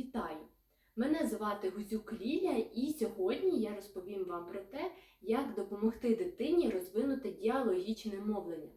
Вітаю! Мене звати Гузюк Ліля, і сьогодні я розповім вам про те, як допомогти дитині розвинути діалогічне мовлення.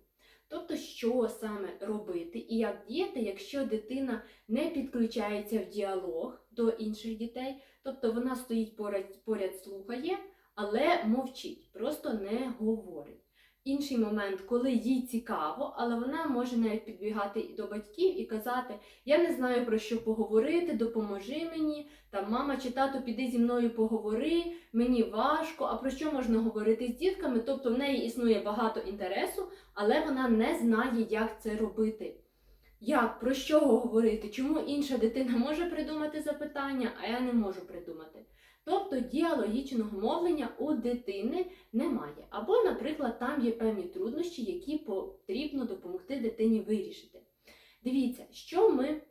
Тобто, що саме робити і як діяти, якщо дитина не підключається в діалог до інших дітей, тобто вона стоїть поряд, поряд слухає, але мовчить, просто не говорить. Інший момент, коли їй цікаво, але вона може навіть підбігати і до батьків і казати: Я не знаю про що поговорити, допоможи мені. Там мама чи тато, піди зі мною поговори, мені важко. А про що можна говорити з дітками? Тобто в неї існує багато інтересу, але вона не знає, як це робити. Як, про що говорити? Чому інша дитина може придумати запитання, а я не можу придумати? Тобто діалогічного мовлення у дитини немає. Або, наприклад, там є певні труднощі, які потрібно допомогти дитині вирішити. Дивіться, що ми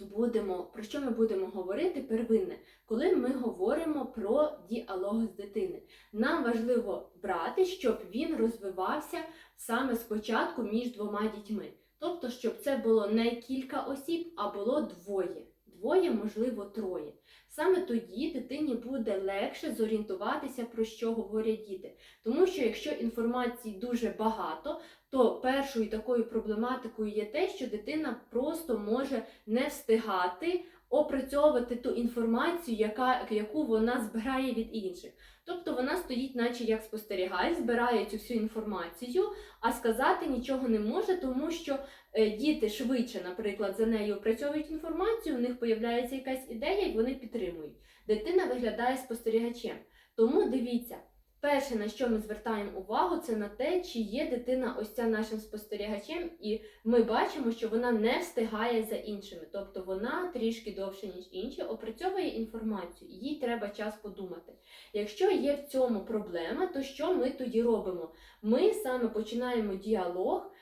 будемо, про що ми будемо говорити первинне, коли ми говоримо про діалог з дитини. Нам важливо брати, щоб він розвивався саме спочатку між двома дітьми. Тобто, щоб це було не кілька осіб, а було двоє. Двоє, можливо, троє. Саме тоді дитині буде легше зорієнтуватися, про що говорять діти. Тому що якщо інформації дуже багато, то першою такою проблематикою є те, що дитина просто може не встигати опрацьовувати ту інформацію, яка, яку вона збирає від інших. Тобто вона стоїть, наче як спостерігач, збирає цю всю інформацію, а сказати нічого не може, тому що е, діти швидше, наприклад, за нею опрацьовують інформацію, у них появляється якась ідея, і вони підтримують. Дитина виглядає спостерігачем. Тому дивіться, перше, на що ми звертаємо увагу, це на те, чи є дитина ось ця нашим спостерігачем, і ми бачимо, що вона не встигає за іншими. Тобто вона трішки довше, ніж інші, опрацьовує інформацію, їй треба час подумати. Якщо є в цьому проблема, то що ми тоді робимо? Ми саме починаємо діалог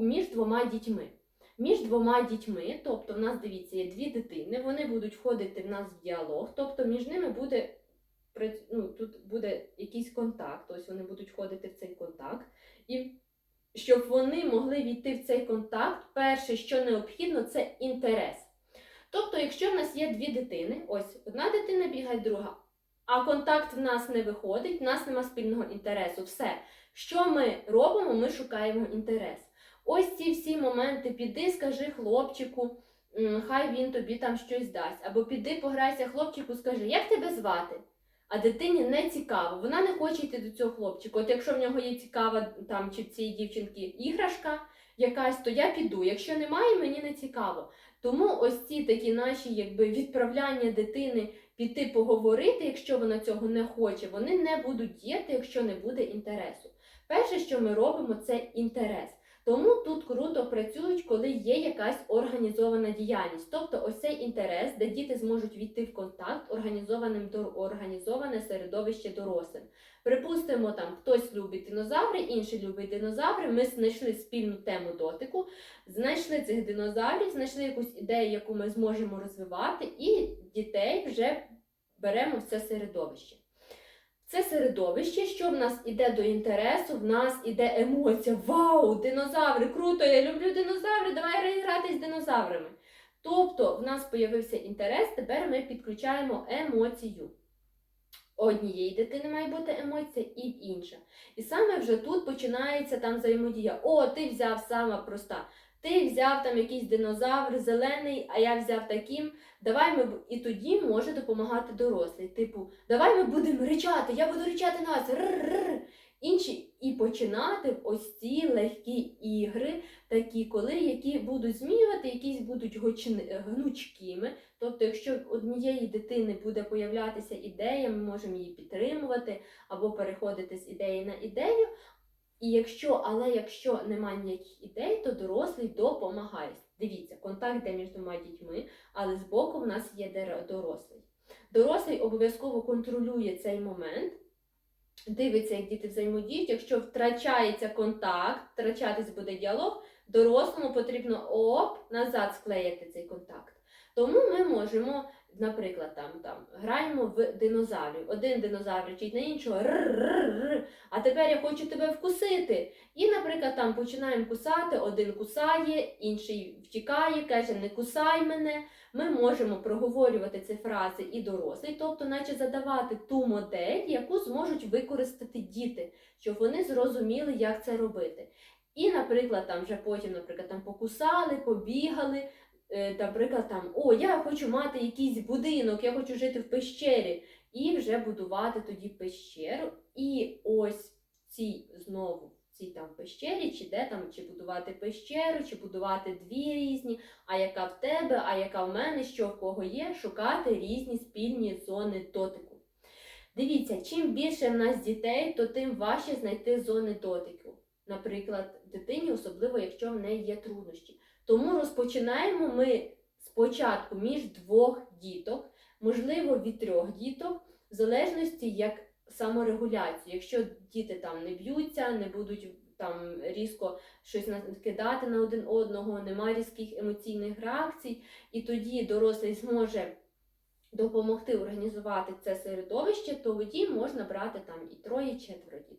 між двома дітьми. Між двома дітьми, тобто в нас дивіться, є дві дитини, вони будуть входити в нас в діалог, тобто між ними буде ну, тут буде якийсь контакт, ось вони будуть входити в цей контакт. І щоб вони могли війти в цей контакт, перше, що необхідно, це інтерес. Тобто, якщо в нас є дві дитини, ось одна дитина бігає, друга, а контакт в нас не виходить, в нас нема спільного інтересу. Все, що ми робимо, ми шукаємо інтерес. Ось ці всі моменти, піди, скажи хлопчику, хай він тобі там щось дасть. Або піди пограйся хлопчику, скажи, як тебе звати? А дитині не цікаво, вона не хоче йти до цього хлопчика. От якщо в нього є цікава там чи в цієї дівчинки іграшка якась, то я піду. Якщо немає, мені не цікаво. Тому ось ці такі наші якби відправляння дитини піти поговорити, якщо вона цього не хоче, вони не будуть діяти, якщо не буде інтересу. Перше, що ми робимо, це інтерес. Тому тут круто працюють, коли є якась організована діяльність. Тобто ось цей інтерес, де діти зможуть війти в контакт, організованим організоване середовище дорослим. Припустимо, там хтось любить динозаври, інший любить динозаври. Ми знайшли спільну тему дотику, знайшли цих динозаврів, знайшли якусь ідею, яку ми зможемо розвивати, і дітей вже беремо в це середовище. Це середовище, що в нас іде до інтересу, в нас іде емоція. Вау, динозаври! Круто! Я люблю динозаври! Давай грати з динозаврами. Тобто в нас з'явився інтерес, тепер ми підключаємо емоцію. Однієї дитини має бути емоція і інша. І саме вже тут починається там взаємодія. О, ти взяв сама проста. Ти взяв там якийсь динозавр зелений, а я взяв таким. Давай ми і тоді може допомагати дорослий. Типу, давай ми будемо ричати, я буду ричати на вас. Р-р-р. Інші і починати ось ці легкі ігри, такі, коли які будуть змінювати, якісь будуть гучни, гнучкими. Тобто, якщо однієї дитини буде появлятися ідея, ми можемо її підтримувати або переходити з ідеї на ідею. І якщо, але якщо немає ніяких ідей, то дорослий допомагає. Дивіться, контакт йде між двома дітьми, але збоку в нас є дорослий. Дорослий обов'язково контролює цей момент, дивиться, як діти взаємодіють. Якщо втрачається контакт, втрачатись буде діалог, дорослому потрібно оп, назад склеїти цей контакт. Тому ми можемо наприклад, там, там граємо в динозаврів. Один динозавр речить на іншого «Р-р-р-р», а тепер я хочу тебе вкусити. І, наприклад, там починаємо кусати, один кусає, інший втікає, каже, не кусай мене. Ми можемо проговорювати ці фрази і дорослий, тобто, наче задавати ту модель, яку зможуть використати діти, щоб вони зрозуміли, як це робити. І, наприклад, там вже потім, наприклад, там покусали, побігали. Е, Наприклад, там о, я хочу мати якийсь будинок, я хочу жити в пещері, і вже будувати тоді пещеру. І ось в цій знову цій там пещері, чи де там, чи будувати пещеру, чи будувати дві різні, а яка в тебе, а яка в мене, що в кого є, шукати різні спільні зони дотику. Дивіться, чим більше в нас дітей, то тим важче знайти зони дотику. Наприклад, дитині, особливо якщо в неї є труднощі. Тому розпочинаємо ми спочатку між двох діток, можливо, від трьох діток, в залежності як саморегуляцію. Якщо діти там не б'ються, не будуть там різко щось накидати на один одного, немає різких емоційних реакцій, і тоді дорослий зможе допомогти організувати це середовище, то тоді можна брати там і троє, і четверо діток.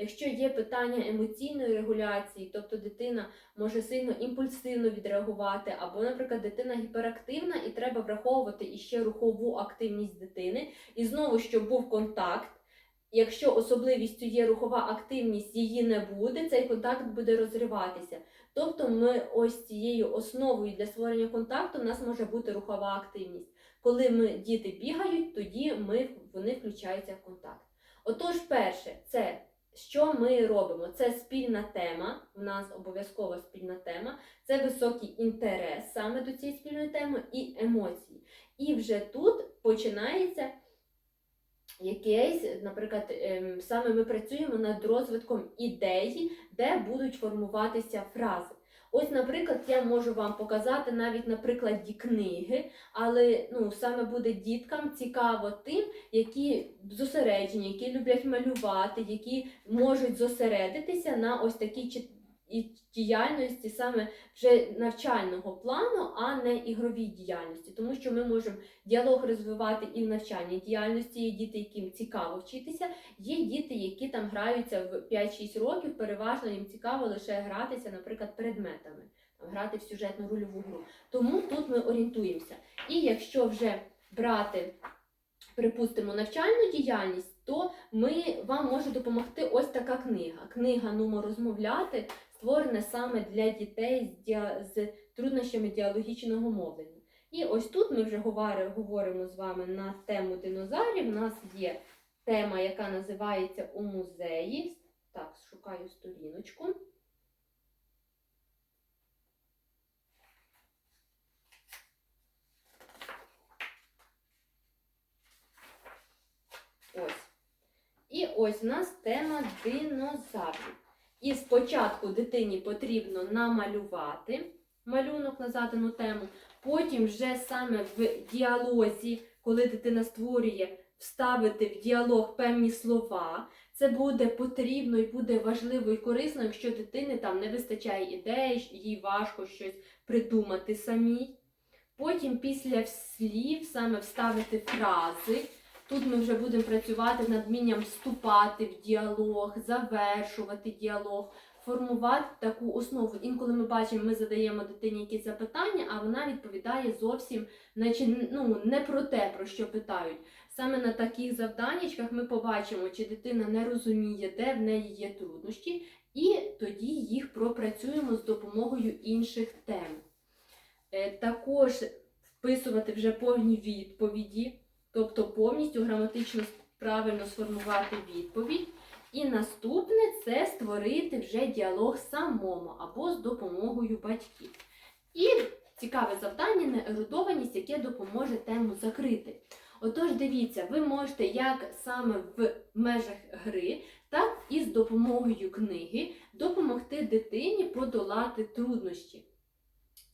Якщо є питання емоційної регуляції, тобто дитина може сильно імпульсивно відреагувати, або, наприклад, дитина гіперактивна і треба враховувати іще рухову активність дитини, і знову, щоб був контакт. Якщо особливістю є рухова активність, її не буде, цей контакт буде розриватися. Тобто, ми ось цією основою для створення контакту в нас може бути рухова активність. Коли ми діти бігають, тоді ми, вони включаються в контакт. Отож, перше, це що ми робимо? Це спільна тема. У нас обов'язково спільна тема, це високий інтерес саме до цієї спільної теми і емоції. І вже тут починається якесь, наприклад, ем, саме ми працюємо над розвитком ідеї, де будуть формуватися фрази. Ось, наприклад, я можу вам показати навіть на прикладі книги, але ну, саме буде діткам цікаво тим, які зосереджені, які люблять малювати, які можуть зосередитися на ось такій і діяльності саме вже навчального плану, а не ігровій діяльності. Тому що ми можемо діалог розвивати і в навчальній діяльності. Є діти, яким цікаво вчитися, є діти, які там граються в 5-6 років, переважно їм цікаво лише гратися, наприклад, предметами, грати в сюжетну рольову гру. Тому тут ми орієнтуємося. І якщо вже брати, припустимо, навчальну діяльність, то ми, вам може допомогти ось така книга. Книга «Нумо розмовляти створена саме для дітей з, діа- з труднощами діалогічного мовлення. І ось тут ми вже говори- говоримо з вами на тему динозаврів. У нас є тема, яка називається у музеї. Так, шукаю сторіночку. Ось. І ось у нас тема динозаврів. І спочатку дитині потрібно намалювати малюнок на задану тему, потім вже саме в діалозі, коли дитина створює, вставити в діалог певні слова. Це буде потрібно і буде важливо і корисно, якщо дитини там не вистачає ідей, їй важко щось придумати самій. Потім після слів саме вставити фрази. Тут ми вже будемо працювати над вмінням вступати в діалог, завершувати діалог, формувати таку основу. Інколи ми бачимо, ми задаємо дитині якісь запитання, а вона відповідає зовсім наче, ну, не про те, про що питають. Саме на таких завданнячках ми побачимо, чи дитина не розуміє, де в неї є труднощі, і тоді їх пропрацюємо з допомогою інших тем. Е, Також вписувати вже повні відповіді, тобто повністю граматично правильно сформувати відповідь. І наступне це створити вже діалог самому або з допомогою батьків. І цікаве завдання неерудованість, яке допоможе тему закрити. Отож, дивіться, ви можете як саме в межах гри, так і з допомогою книги допомогти дитині подолати труднощі.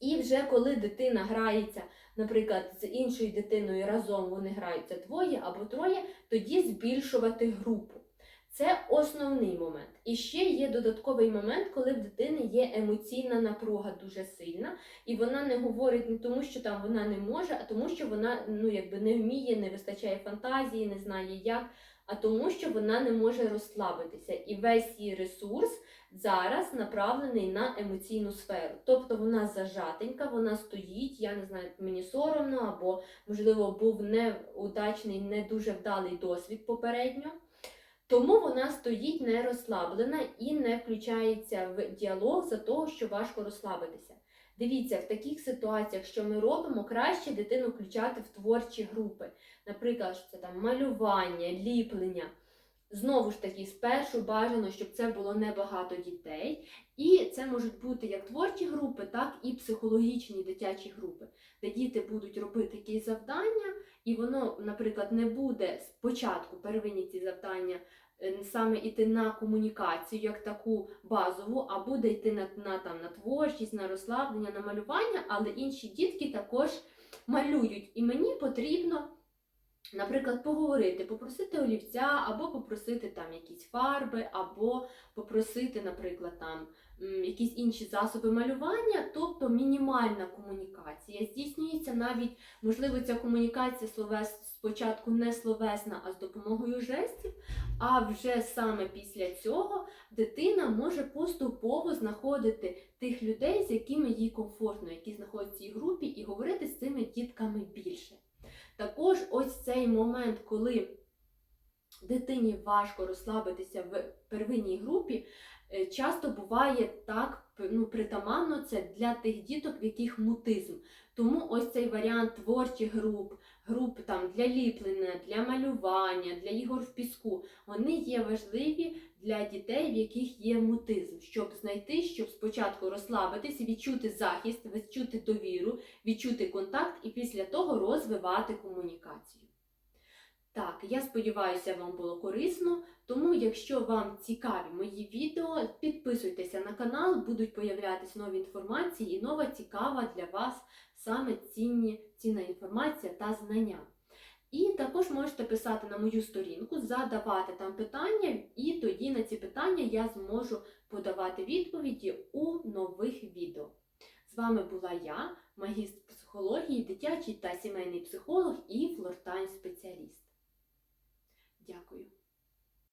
І вже коли дитина грається, наприклад, з іншою дитиною разом вони граються двоє або троє, тоді збільшувати групу. Це основний момент. І ще є додатковий момент, коли в дитини є емоційна напруга дуже сильна, і вона не говорить не тому, що там вона не може, а тому, що вона ну якби не вміє, не вистачає фантазії, не знає як, а тому, що вона не може розслабитися. І весь її ресурс зараз направлений на емоційну сферу. Тобто вона зажатенька, вона стоїть, я не знаю, мені соромно, або можливо був неудачний, не дуже вдалий досвід попередньо. Тому вона стоїть не розслаблена і не включається в діалог за того, що важко розслабитися. Дивіться, в таких ситуаціях, що ми робимо, краще дитину включати в творчі групи. Наприклад, це там малювання, ліплення. Знову ж таки, спершу бажано, щоб це було небагато дітей. І це можуть бути як творчі групи, так і психологічні дитячі групи, де діти будуть робити якісь завдання, і воно, наприклад, не буде спочатку первинні ці завдання е, саме йти на комунікацію як таку базову, а буде йти на, на, там, на творчість, на розслаблення, на малювання, але інші дітки також малюють. І мені потрібно. Наприклад, поговорити, попросити олівця, або попросити там якісь фарби, або попросити, наприклад, там якісь інші засоби малювання, тобто мінімальна комунікація. Здійснюється навіть, можливо, ця комунікація словес спочатку не словесна, а з допомогою жестів, а вже саме після цього дитина може поступово знаходити тих людей, з якими їй комфортно, які знаходяться в групі, і говорити з цими дітками більше. Також ось цей момент, коли дитині важко розслабитися в первинній групі, е, часто буває так ну, притаманно це для тих діток, в яких мутизм. Тому ось цей варіант творчих груп, груп там для ліплення, для малювання, для ігор в піску, вони є важливі для дітей, в яких є мутизм, щоб знайти, щоб спочатку розслабитися, відчути захист, відчути довіру, відчути контакт і після того розвивати комунікацію. Так, я сподіваюся, вам було корисно. Тому, якщо вам цікаві мої відео, підписуйтеся на канал, будуть появлятися нові інформації і нова цікава для вас саме цінні, цінна інформація та знання. І також можете писати на мою сторінку, задавати там питання, і тоді на ці питання я зможу подавати відповіді у нових відео. З вами була я, магістр психології, дитячий та сімейний психолог і флортайн спеціаліст. Дякую.